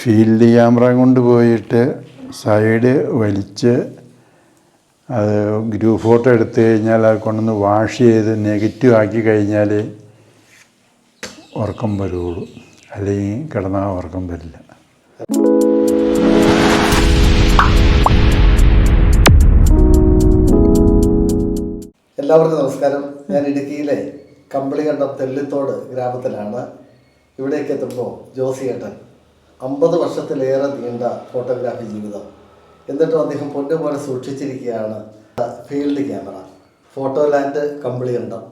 Field camera കൊണ്ട് പോയിട്ട് side വലിച്ച് അത് ഗ്രൂപ്പ് ഫോട്ടോ എടുത്തു കഴിഞ്ഞാൽ അത് കൊണ്ടുവന്ന് വാഷ് ചെയ്ത് നെഗറ്റീവ് ആക്കി കഴിഞ്ഞാൽ ഉറക്കം വരുള്ളൂ. അല്ലെങ്കിൽ കിടന്നാൽ ഉറക്കം വരില്ല. എല്ലാവർക്കും നമസ്കാരം. ഞാൻ ഇടുക്കിയിലെ കമ്പളികണ്ടം തെല്ലിത്തോട് ഗ്രാമത്തിലാണ്. ഇവിടേക്ക് എത്തുമ്പോൾ ജോസിയേട്ടൻ അമ്പത് വർഷത്തിലേറെ നീണ്ട ഫോട്ടോഗ്രാഫി ജീവിതം. എന്നിട്ടും അദ്ദേഹം പൊന്നുപോലെ സൂക്ഷിച്ചിരിക്കുകയാണ്. Field camera photo land Kambalikandam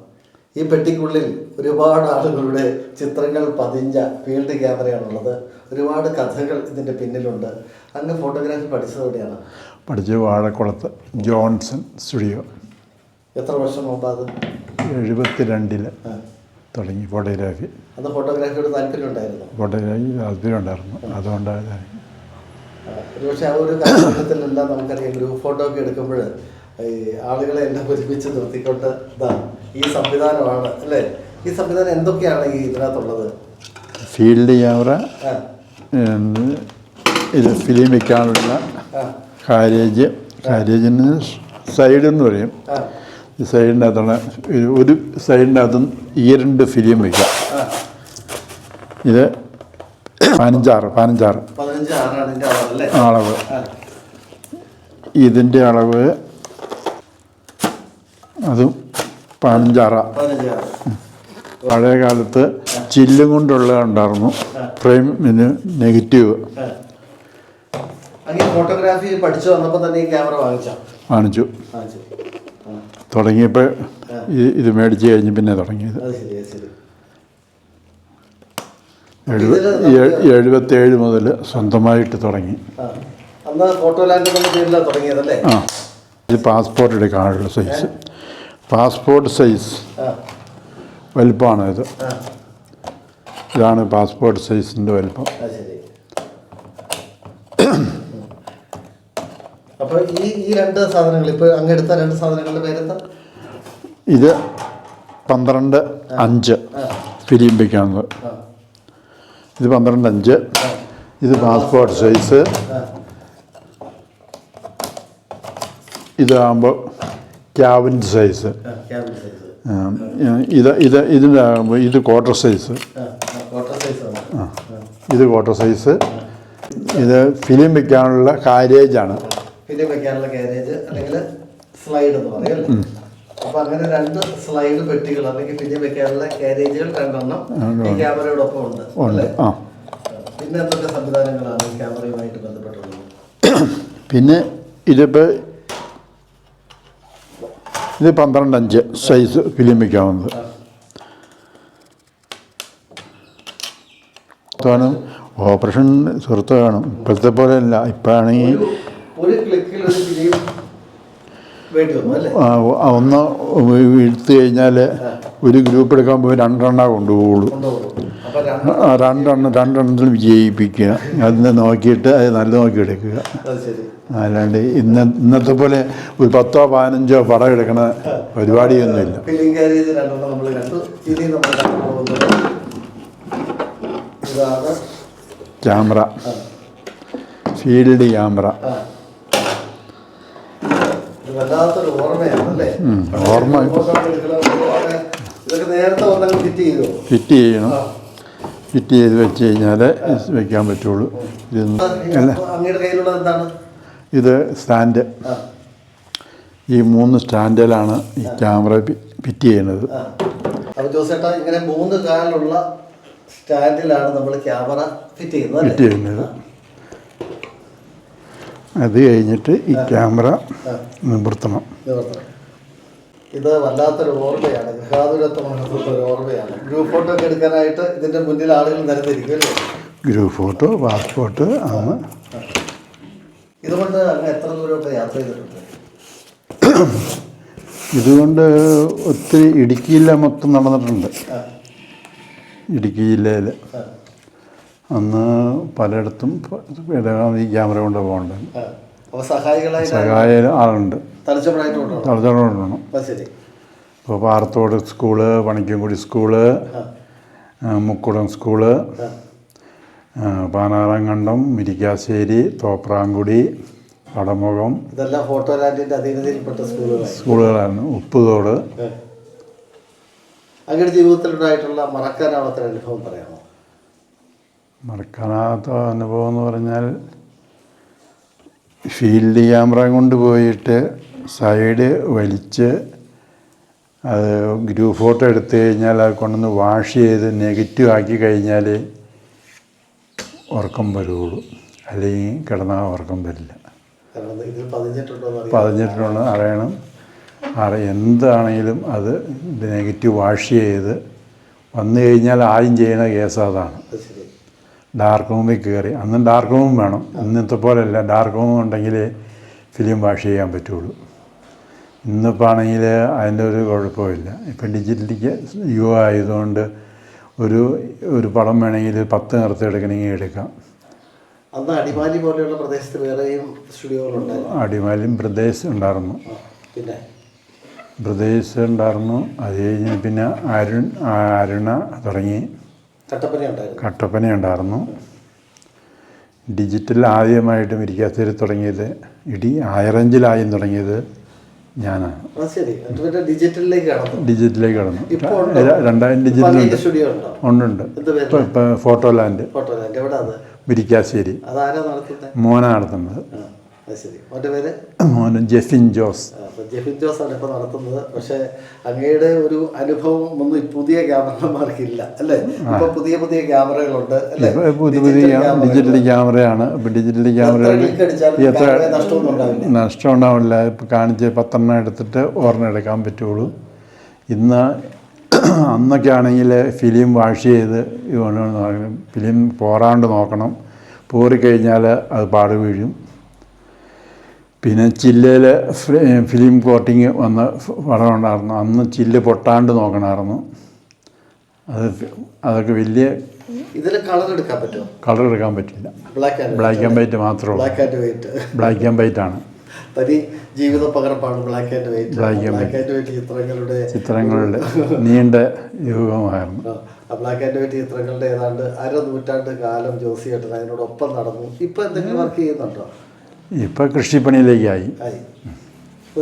ഈ പെട്ടിക്കുള്ളിൽ ഒരുപാട് ആളുകളുടെ ചിത്രങ്ങൾ പതിഞ്ഞ ഫീൽഡ് ക്യാമറയാണുള്ളത്. ഒരുപാട് കഥകൾ ഇതിന്റെ പിന്നിലുണ്ട്. അങ്ങ് ഫോട്ടോഗ്രാഫി പഠിച്ചത് എവിടെയാണ് പഠിച്ച് വാഴക്കുളത്ത് ജോൺസൺ സ്റ്റുഡിയോ. എത്ര വർഷം മുമ്പ് അത് എഴുപത്തിരണ്ടിൽ. തുടങ്ങി. ഫോട്ടോഗ്രാഫി. ഫോട്ടോഗ്രാഫിയോട് താല്പര്യം ഉണ്ടായിരുന്നു? ഫോട്ടോഗ്രാഫി താല്പര്യം ഉണ്ടായിരുന്നു. അതുകൊണ്ടാണ് പക്ഷേ ആ ഒരു കാലഘട്ടത്തിലെല്ലാം നമുക്കറിയാം ഗ്രൂപ്പ് ഫോട്ടോ ഒക്കെ എടുക്കുമ്പോൾ ഈ ആളുകളെ എല്ലാം ഒരുമിച്ച് നിർത്തിക്കൊണ്ട് ഇതാ ഈ സംവിധാനമാണ് അല്ലേ? ഈ സംവിധാനം എന്തൊക്കെയാണ് ഈ ഇതിനകത്തുള്ളത്? ഫീൽഡ് ക്യാമറ ഇത് ഫിലിം വെക്കാനുള്ള കാര്യേജ് കാരേജ് കാരേജിന് സൈഡ് എന്ന് പറയും. ഈ സൈഡിന്റെ അകത്തുള്ള ഒരു- ഒരു സൈഡിന്റെ അകത്തും ഈ രണ്ട് ഫിലിം വയ്ക്കാം ആ ഇത് പതിനഞ്ചാറ് പതിനഞ്ചാറ്. അളവ് ഇതിന്റെ അളവ്. അതും പതിനഞ്ചാറ. പതിനഞ്ച് പഴയ കാലത്ത് ചില്ലും കൊണ്ടുള്ള ഉണ്ടായിരുന്നു. ഫ്രെയിം ഇതിന് നെഗറ്റീവ്. ഫോട്ടോഗ്രാഫി പഠിച്ചു വന്നപ്പോൾ തന്നെ ഈ ക്യാമറ വാങ്ങിച്ചോ. വാങ്ങിച്ചു. തുടങ്ങിയപ്പോൾ ഇത് ഇത് മേടിച്ച് കഴിഞ്ഞ് പിന്നെ തുടങ്ങിയത്. എഴുപത്തേഴ് മുതൽ സ്വന്തമായിട്ട് തുടങ്ങി. ആ ഇത് പാസ്പോർട്ട് എടുക്കാനുള്ള സൈസ് പാസ്പോർട്ട് സൈസ് വലിപ്പമാണ് ഇത്. ഇതാണ് പാസ്പോർട്ട് സൈസിന്റെ വലിപ്പം. അത് ശരി അപ്പൊ ഈ ഈ രണ്ട് സാധനങ്ങൾ ഇപ്പോൾ അങ്ങ് എടുത്ത രണ്ട് സാധനങ്ങളുടെ പേരെന്താ? ഇത് പന്ത്രണ്ട് അഞ്ച് ഫിലിം വയ്ക്കാവുന്നത് ഇത് പന്ത്രണ്ട് അഞ്ച്. ഇത് പാസ്പോർട്ട് സൈസ് ഇതാകുമ്പോൾ ക്യാബിൻ സൈസ് ഇത് ഇത് ഇതിന്റെ ആകുമ്പോൾ ഇത് ക്വാർട്ടർ സൈസ് ആണ്. ഇത് ക്വാർട്ടർ സൈസ് ഇത് ഫിലിം വയ്ക്കാനുള്ള കാരേജാണ് പിന്നെ വെക്കാനുള്ള കാരേജ് അല്ലെങ്കിൽ സ്ലൈഡ് എന്ന് പറയും അപ്പൊ അങ്ങനെ രണ്ട് സ്ലൈഡ് പെട്ടികൾ അല്ലെങ്കിൽ പിന്നെ വെക്കാനുള്ള കാരേജുകൾ രണ്ടെണ്ണം ഈ ക്യാമറയോടൊപ്പം ഉണ്ട്. ഉണ്ട് അല്ലേ? പിന്നെ എന്തൊക്കെ സംവിധാനങ്ങളാണ് ഈ ക്യാമറയുമായിട്ട് ബന്ധപ്പെട്ടുള്ളത്? പിന്നെ ഇതിപ്പോൾ ഇത് പന്ത്രണ്ട് അഞ്ച് സൈസ് ഫിലിം വയ്ക്കാവുന്നത് ഓപ്പറേഷൻ സുഹൃത്ത് കാണും. ഇപ്പോഴത്തെ പോലെയല്ല ഇപ്പോഴാണെങ്കിൽ ഒരു ഒരു ക്ലിക്കിൽ ഒരു ഫിലിം വേണ്ടി വന്നു അല്ലേ ആ, ഒന്ന് എടുത്തു കഴിഞ്ഞാൽ ഒരു ഗ്രൂപ്പ് എടുക്കാൻ പോയി രണ്ടെണ്ണ കൊണ്ടുപോകുള്ളൂ. രണ്ടെണ്ണം രണ്ടെണ്ണത്തിൽ വിജയിപ്പിക്കുക. അതിനെ നോക്കിയിട്ട് അത് നല്ല നോക്കി എടുക്കുക അല്ലാണ്ട് ഇന്ന ഇന്നത്തെ പോലെ ഒരു പത്തോ പതിനഞ്ചോ പടം എടുക്കണ പരിപാടിയൊന്നുമില്ല. ക്യാമറ. Field camera. വല്ലാത്തൊരു ഓർമ്മയാണ് അല്ലേ ഉം, ഓർമ്മ. ഇതൊക്കെ നേരത്തെ വന്നങ്ങ് ഫിറ്റ് ചെയ്തോ? ഫിറ്റ് ചെയ്യണം. ഫിറ്റ് ചെയ്ത് വെച്ച് കഴിഞ്ഞാൽ വെക്കാൻ പറ്റുള്ളൂ. ഇത് സ്റ്റാൻഡ്. ഈ മൂന്ന് സ്റ്റാൻഡിലാണ് ഈ ക്യാമറ ഫിറ്റ് ചെയ്യുന്നത്. അപ്പോൾ ജോസേട്ടാ ഇങ്ങനെ മൂന്ന് കാലുള്ള സ്റ്റാൻഡിലാണ് നമ്മൾ ക്യാമറ ഫിറ്റ് ചെയ്യുന്നത് ഫിറ്റ് ചെയ്യുന്നത്. അത് കഴിഞ്ഞിട്ട് ഈ ക്യാമറ നിവർത്തണം. ഇത് വല്ലാത്തൊരു ഓർമ്മയാണ്. ഗൃഹാതുരത്വമാണ് ഓർമ്മയാണ്. ഗ്രൂപ്പ് ഫോട്ടോ ഒക്കെ എടുക്കാനായിട്ട് ഇതിന്റെ മുന്നിൽ ആളുകൾ നിരന്നിരിക്കും അല്ലേ? ഗ്രൂപ്പ് ഫോട്ടോ പാസ്പോർട്ട് ആണ്. ഇതുകൊണ്ട് അങ്ങ് എത്ര ദൂരമൊക്കെ യാത്ര ചെയ്തിട്ടുണ്ട്? ഇതുകൊണ്ട് ഒത്തിരി ഇടുക്കിയിലെ മൊത്തം നടന്നിട്ടുണ്ട്. ഇടുക്കി ജില്ലയിൽ അന്ന് പലയിടത്തും ഈ ക്യാമറ കൊണ്ട് പോകണ്ട. സഹായ ആളുണ്ട്. തലച്ചോറുണ്ടോ ഇപ്പോൾ Parathodu school Panickankudy school Mukkudam school Panarankandam Murickassery Thopramkudy Padamukham ഇതെല്ലാം ഫോട്ടോ ലാൻഡിന്റെ അധീനതയിൽപ്പെട്ട സ്കൂളുകളാണ് സ്കൂളുകളാണ് ഉപ്പുതോട്. അങ്ങനെ ജീവിതത്തിലുണ്ടായിട്ടുള്ള മറക്കാനാവാത്ത അനുഭവം പറയാമോ? മറക്കാനാത്ത അനുഭവം എന്ന് പറഞ്ഞാൽ ഫീൽഡ് ക്യാമറ കൊണ്ട് പോയിട്ട് സൈഡ് വലിച്ച് അത് ഗ്രൂപ്പ് ഫോട്ടോ എടുത്തു കഴിഞ്ഞാൽ അത് കൊണ്ടുവന്ന് വാഷ് ചെയ്ത് നെഗറ്റീവ് ആക്കി കഴിഞ്ഞാൽ ഉറക്കം വരുള്ളൂ. അല്ലെങ്കിൽ കിടന്നാൽ ഉറക്കം വരില്ല. പതിഞ്ഞിട്ടുണ്ടോ അറിയണം. അറി എന്താണെങ്കിലും അത് നെഗറ്റീവ് വാഷ് ചെയ്ത് വന്നു കഴിഞ്ഞാൽ ആദ്യം ചെയ്യുന്ന കേസ് അതാണ്. ഡാർക്ക് റൂമിൽ കയറി. അന്നും ഡാർക്ക് റൂം വേണം. ഇന്നത്തെ പോലെയല്ല. ഡാർക്ക് റൂം ഉണ്ടെങ്കിൽ ഫിലിം വാഷ് ചെയ്യാൻ പറ്റുള്ളൂ. ഇന്നിപ്പോൾ ആണെങ്കിൽ അതിന്റെ ഒരു കുഴപ്പമില്ല. ഇപ്പം ഡിജിറ്റലിക്ക് യുവ ആയതുകൊണ്ട് ഒരു ഒരു പടം വേണമെങ്കിൽ പത്ത് നിർത്തി എടുക്കണമെങ്കിൽ എടുക്കാം. അന്ന് അടിമാലി പോലെയുള്ള പ്രദേശത്ത് വേറെയും സ്റ്റുഡിയോകളുണ്ടായിരുന്നു അടിമാലിയും പ്രദേശ് ഉണ്ടായിരുന്നു. പിന്നെ? പ്രദേശ് ഉണ്ടായിരുന്നു. അത് കഴിഞ്ഞ് പിന്നെ അരുൺ അരുണ തുടങ്ങി. കട്ടപ്പന ഉണ്ടായിരുന്നു. ഡിജിറ്റൽ ആദ്യമായിട്ട് മിരിക്കാശ്ശേരി തുടങ്ങിയത് ഇടി ആയറഞ്ചിലായും തുടങ്ങിയത് ഞാനാണ് ഡിജിറ്റലിലേക്ക് കടന്നു. രണ്ടായിരം ഡിജിറ്റൽ ഉണ്ടോ? ഇപ്പം ഇപ്പം ഫോട്ടോ ലാൻഡ് ഫോട്ടോ ലാൻഡ് എവിടെ അത്? മിരിക്കാശ്ശേരി അതാരാ നടത്തുന്നത്? മോന നടത്തുന്നത്. ശരി അവന്റെ പേര്? മോന് ജെഫിൻ ജോസ്. ജെഫിൻ ജോസ് ആണ് ഇപ്പൊ നടത്തുന്നത്. പക്ഷെ അങ്ങയുടെ ഒരു അനുഭവം ഒന്നും പുതിയ ക്യാമറമാർക്കില്ല അല്ലേ? ഇപ്പൊ പുതിയ പുതിയ ക്യാമറകളുണ്ട് അല്ലേ? പുതിയ പുതിയ ഡിജിറ്റൽ ക്യാമറയാണ്. ഇപ്പം ഡിജിറ്റൽ ക്യാമറകൾ എത്ര നഷ്ടം ഉണ്ടാവില്ല. ഇപ്പം കാണിച്ച് പത്തെണ്ണം എടുത്തിട്ട് ഒരെണ്ണം എടുക്കാൻ പറ്റുള്ളൂ. ഇന്ന് അന്നൊക്കെ ആണെങ്കിൽ ഫിലിം വാഷ് ചെയ്ത് ഫിലിം പോരാണ്ട് നോക്കണം. പോറിക്കഴിഞ്ഞാൽ അത് പാട് വീഴും. പിന്നെ ചില്ലയിൽ ഫിലിം കോട്ടിങ് വന്ന പടമുണ്ടായിരുന്നു. അന്ന് ചില്ല് പൊട്ടാണ്ട് നോക്കണമായിരുന്നു. അത് അതൊക്കെ വലിയ കളർ എടുക്കാൻ പറ്റില്ല. ബ്ലാക്ക് ആൻഡ് വൈറ്റ് മാത്രമേ black and white black and white ആണ്. തനി ജീവിത പകർപ്പാണ് black and white black and white ചിത്രങ്ങളുടെ ചിത്രങ്ങളുടെ നീണ്ട യുഗമായിരുന്നു ബ്ലാക്ക് ആൻഡ് വൈറ്റ് ചിത്രങ്ങളുടെ ഏതാണ്ട് അര നൂറ്റാണ്ട് കാലം ജോസിയേട്ടൻ അതിനോടൊപ്പം നടന്നു. ഇപ്പൊ എന്തെങ്കിലും വർക്ക് ചെയ്യുന്നുണ്ടോ? ഇപ്പം കൃഷിപ്പണിയിലേക്കായി.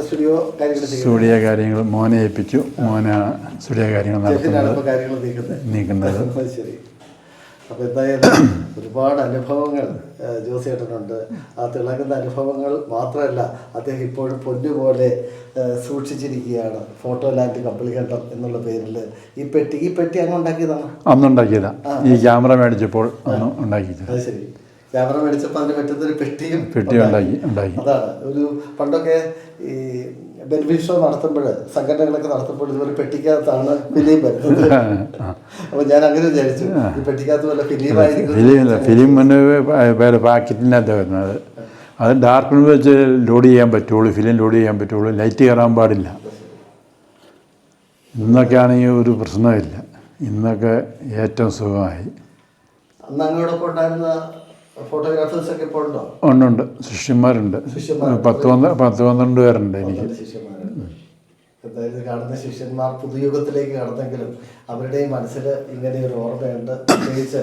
സ്റ്റുഡിയോ കാര്യങ്ങൾ സ്റ്റുഡിയോ കാര്യങ്ങൾ മോനെ ഏൽപ്പിച്ചു. മോനാണ് സ്റ്റുഡിയോ കാര്യങ്ങൾ നടത്തുന്നത്. നീക്കുന്നത്. നീക്കുന്നത്. അത് ശരി. അപ്പൊ എന്തായാലും ഒരുപാട് അനുഭവങ്ങൾ ഏഹ്, ജോസിയേട്ടനുണ്ട് ആ തിളങ്ങുന്ന അനുഭവങ്ങൾ മാത്രമല്ല അദ്ദേഹം ഇപ്പോഴും പൊന്നുപോലെ സൂക്ഷിച്ചിരിക്കുകയാണ്. ഫോട്ടോ ലാൻഡ് കമ്പിളിക്കണ്ടം എന്നുള്ള പേരിൽ. ഈ പെട്ടി ഈ പെട്ടി അങ്ങ് ഉണ്ടാക്കിയതാണ്? അന്ന് ഉണ്ടാക്കിയതാണ് ഈ ക്യാമറ മേടിച്ചപ്പോൾ അന്ന് ഉണ്ടാക്കിയത്. അത് ശരി. ക്യാമറ മേടിച്ചപ്പോൾ അതിന് മറ്റൊരു പെട്ടിയും പെട്ടി ഉണ്ടാക്കി ഉണ്ടാക്കി അതാണ്. ഒരു പണ്ടൊക്കെ ഈ ബെനിഫിറ്റ് ഷോ നടത്തുമ്പോൾ സംഘടനകളൊക്കെ നടത്തുമ്പോൾ ഇതുപോലെ പെട്ടിക്കകത്താണ് ഫിലിം വരുന്നത്. അപ്പൊ ഞാൻ അങ്ങനെ വിചാരിച്ചു ഈ പെട്ടിക്കകത്ത് വല്ല ഫിലിം ആയിരിക്കും. ഫിലിം പാക്കറ്റിനകത്ത് വരുന്നത്. അത് ഡാർക്ക് റൂം വെച്ച് ലോഡ് ചെയ്യാൻ പറ്റുള്ളൂ. ഫിലിം ലോഡ് ചെയ്യാൻ പറ്റുള്ളൂ. ലൈറ്റ് കയറാൻ പാടില്ല. ഇന്നൊക്കെ ആണെങ്കിൽ ഒരു പ്രശ്നമില്ല. ഇന്നൊക്കെ ഏറ്റവും സുഖമായി. അന്ന് അങ്ങോട്ടൊക്കെ ഉണ്ടായിരുന്ന ഇപ്പോൾ ഉണ്ടോ ഉണ്ടുണ്ട് ശിഷ്യന്മാരുണ്ട്. പത്ത് പന്ത്ര പത്ത് പന്ത്രണ്ട് പേരുണ്ട് എനിക്ക്. എന്തായാലും കാണുന്ന ശിഷ്യന്മാർ പുതുയുഗത്തിലേക്ക് കടന്നെങ്കിലും അവരുടെയും മനസ്സിൽ ഇങ്ങനെ ഒരു ഓർമ്മയുണ്ട്. പ്രത്യേകിച്ച്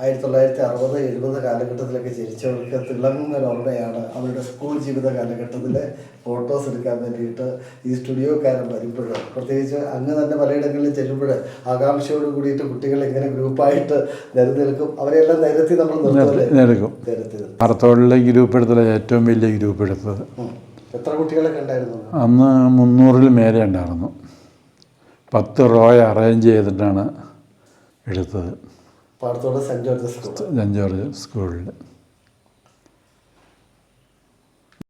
ആയിരത്തി തൊള്ളായിരത്തി അറുപത് എഴുപത് കാലഘട്ടത്തിലൊക്കെ ജനിച്ചവർക്ക് തിളങ്ങുന്ന ഒരു ഓർമ്മയാണ് അവരുടെ സ്കൂൾ ജീവിത കാലഘട്ടത്തിലെ ഫോട്ടോസ് എടുക്കാൻ വേണ്ടിയിട്ട് ഈ സ്റ്റുഡിയോക്കാരൻ വരുമ്പോൾ. പ്രത്യേകിച്ച് അങ്ങ് തന്നെ പലയിടങ്ങളിൽ ചെല്ലുമ്പോൾ ആകാംക്ഷയോട് കൂടിയിട്ട് കുട്ടികൾ ഇങ്ങനെ ഗ്രൂപ്പായിട്ട് നിരനിൽക്കും അവരെല്ലാം നിരത്തി നമ്മൾ നിർത്തും ഗ്രൂപ്പ് എടുത്തത് ഏറ്റവും വലിയ ഗ്രൂപ്പ് എടുത്തത് എത്ര കുട്ടികളൊക്കെ ഉണ്ടായിരുന്നു? അന്ന് മുന്നൂറിൽ മേലെ ഉണ്ടായിരുന്നു. പത്ത് റോയ അറേഞ്ച് ചെയ്തിട്ടാണ് എടുത്തത്. Padathodu saint George school. Saint George സ്കൂളിൽ